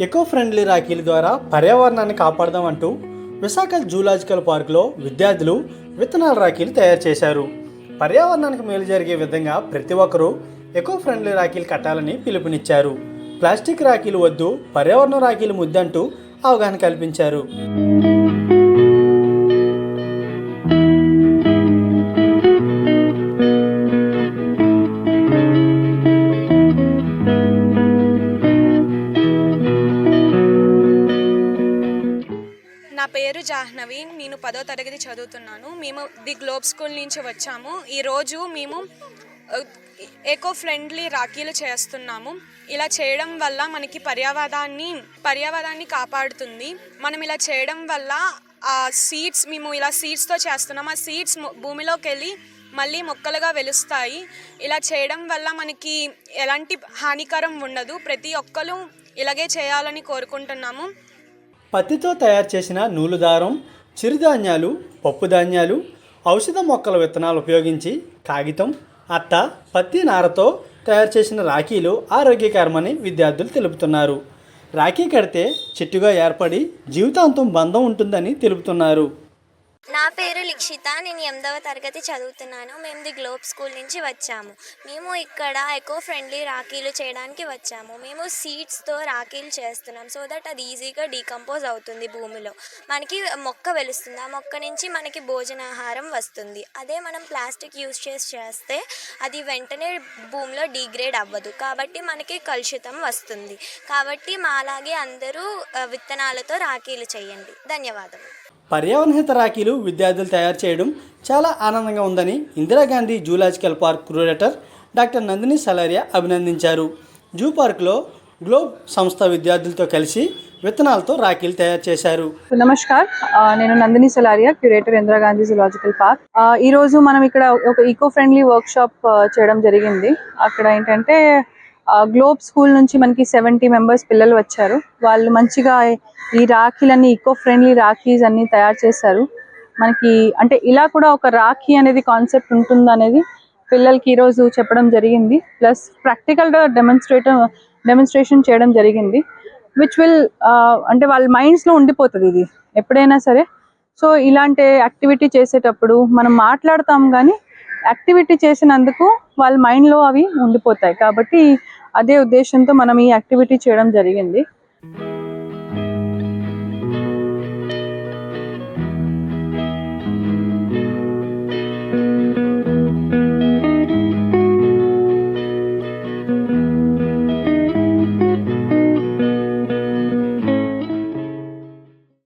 Eco friendly రాఖీల ద్వారా పర్యావరణాన్ని కాపాడదామంటూ Visakha zoological పార్కులో విద్యార్థులు విత్తనాల రాఖీలు తయారు చేశారు. పర్యావరణానికి మేలు జరిగే విధంగా ప్రతి ఒక్కరూ ఎకో ఫ్రెండ్లీ రాఖీలు కట్టాలని పిలుపునిచ్చారు. ప్లాస్టిక్ రాఖీలు వద్దు పర్యావరణ రాఖీలు ముద్దంటూ అవగాహన కల్పించారు. పేరు జాహ్నవి. నేను పదో తరగతి చదువుతున్నాను. మేము ది గ్లోబ్ స్కూల్ నుంచి వచ్చాము. ఈరోజు మేము ఎకో ఫ్రెండ్లీ రాఖీలు చేస్తున్నాము. ఇలా చేయడం వల్ల మనకి పర్యావరణాన్ని పర్యావరణాన్ని కాపాడుతుంది. మనం ఇలా చేయడం వల్ల ఆ సీడ్స్ మేము ఇలా సీడ్స్తో చేస్తున్నాం. ఆ సీడ్స్ భూమిలోకి వెళ్ళి మళ్ళీ మొక్కలుగా వెలుస్తాయి. ఇలా చేయడం వల్ల మనకి ఎలాంటి హానికరం ఉండదు. ప్రతి ఒక్కరు ఇలాగే చేయాలని కోరుకుంటున్నాము. పత్తితో తయారు చేసిన నూలు దారం చిరుధాన్యాలు పప్పుధాన్యాలు ఔషధ మొక్కల విత్తనాలు ఉపయోగించి కాగితం అట్ట పత్తి నారతో తయారు చేసిన రాఖీలు ఆరోగ్యకరమని విద్యార్థులు తెలుపుతున్నారు. రాఖీ కడితే చెట్టుగా ఏర్పడి జీవితాంతం బంధం ఉంటుందని తెలుపుతున్నారు. నా పేరు లిక్షిత నేను ఎనిమిదవ తరగతి చదువుతున్నాను. మేము ది గ్లోబ్ స్కూల్ నుంచి వచ్చాము. మేము ఇక్కడ ఎకో ఫ్రెండ్లీ రాఖీలు చేయడానికి వచ్చాము. మేము సీడ్స్తో రాఖీలు చేస్తున్నాం. సో దట్ అది ఈజీగా డీకంపోజ్ అవుతుంది భూమిలో. మనకి మొక్క వెలుస్తుంది. ఆ మొక్క నుంచి మనకి భోజనాహారం వస్తుంది. అదే మనం ప్లాస్టిక్ యూస్ చేసి చేస్తే అది వెంటనే భూమిలో డీగ్రేడ్ అవ్వదు. కాబట్టి మనకి కలుషితం వస్తుంది. కాబట్టి మాలాగే అందరూ విత్తనాలతో రాఖీలు చేయండి. ధన్యవాదాలు పర్యావరణహిత రాఖీలు విద్యార్థులు తయారు చేయడం చాలా ఆనందంగా ఉందని Indira Gandhi zoological park curator doctor Nandini Salaria అభినందించారు. జూ పార్క్లో గ్లోబ్ సంస్థ విద్యార్థులతో కలిసి విత్తనాలతో రాఖీలు తయారు చేశారు. నమస్కార్. నేను Nandini Salaria curator Indira Gandhi zoological park. ఈ రోజు మనం ఇక్కడ ఒక ఈకో ఫ్రెండ్లీ వర్క్ షాప్ చేయడం జరిగింది. అక్కడ ఏంటంటే గ్లోబ్ స్కూల్ నుంచి మనకి సెవెంటీ మెంబర్స్ పిల్లలు వచ్చారు. వాళ్ళు మంచిగా ఈ రాఖీలన్నీ ఈకో ఫ్రెండ్లీ రాఖీస్ అన్ని తయారు చేశారు. మనకి అంటే ఇలా కూడా ఒక రాఖీ అనేది కాన్సెప్ట్ ఉంటుందనేది పిల్లలకి ఈరోజు చెప్పడం జరిగింది. ప్లస్ ప్రాక్టికల్గా డెమాన్స్ట్రేట్ డెమోన్స్ట్రేషన్ చేయడం జరిగింది. విచ్ విల్ అంటే వాళ్ళ మైండ్స్లో ఉండిపోతుంది ఇది ఎప్పుడైనా సరే. సో ఇలాంటి యాక్టివిటీ చేసేటప్పుడు మనం మాట్లాడతాం కానీ యాక్టివిటీ చేసినందుకు వాళ్ళ మైండ్లో అవి ఉండిపోతాయి. కాబట్టి అదే ఉద్దేశంతో మనం ఈ యాక్టివిటీ చేయడం జరిగింది.